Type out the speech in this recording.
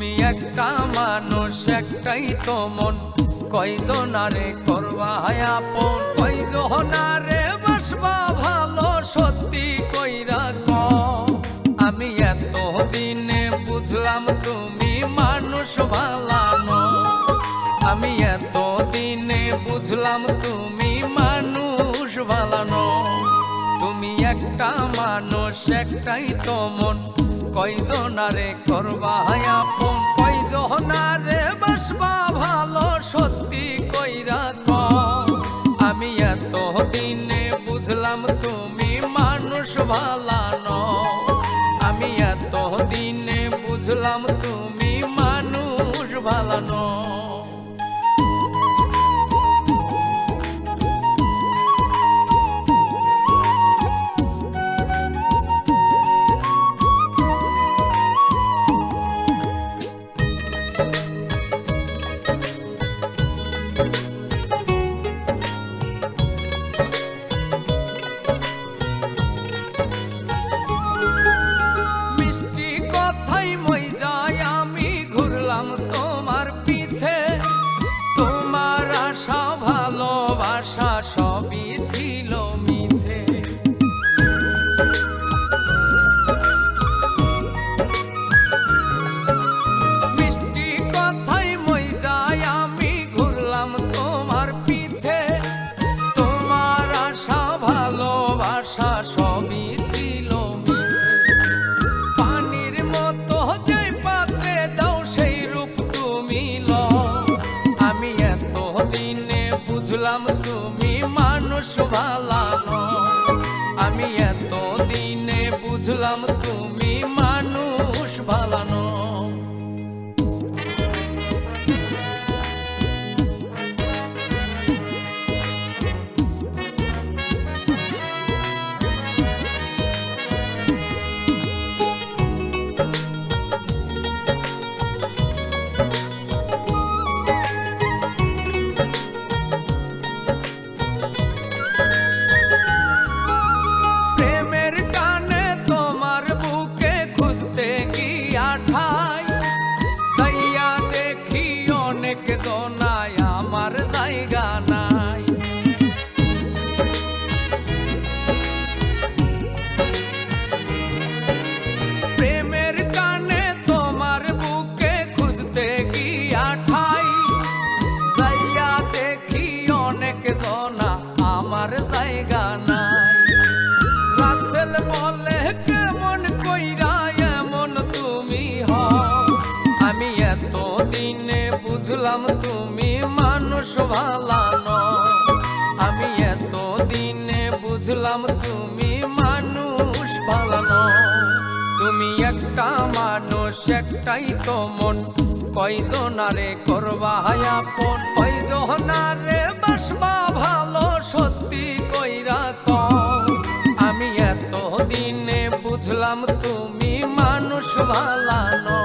তুমি একটা মানুষ, একটাই তো মন। কয়জনারে করবা আপন? কয়জনারে বাসবা ভালো, সত্যি কইরা ক আমি এত দিনে বুঝলাম তুমি মানুষ ভালানো আমি এত দিনে বুঝলাম তুমি মানুষ ভালানো তুমি একটা মানুষ, একটাই তো মন। কয়জনারে করবা আপন? কয়জনারে বাসবা ভালো, সত্যি কইরা ক আমি এত দিনে বুঝলাম তুমি মানুষ ভালানো আমি এত দিনে বুঝলাম তুমি মানুষ ভালানো মিষ্টি কথাই মই যাই, আমি ঘুরলাম তোমার পিছে। তোমার আশা, ভালোবাসা সবই ছিল মিছে। মিষ্টি কথাই মই যাই, আমি ঘুরলাম তোমার পিছে। বুঝলাম তুমি মানুষ ভালো আমি এত দিনে বুঝলাম তুমি মানুষ ভালানো অনেক জনায় আমার জায়গা নাই। বুঝলাম তুমি মানুষ ভালানো আমি এত দিনে বুঝলাম তুমি মানুষ ভালানো তুমি একটা মানুষ, একটাই তো মন। কয়জনারে করবা হায়া আপন? কয়জনারে বাসবা ভালো, সত্যি কইরা ক আমি এত দিনে বুঝলাম তুমি মানুষ ভালানো আমি এত দিনে বুঝলাম তুমি মানুষ ভালানো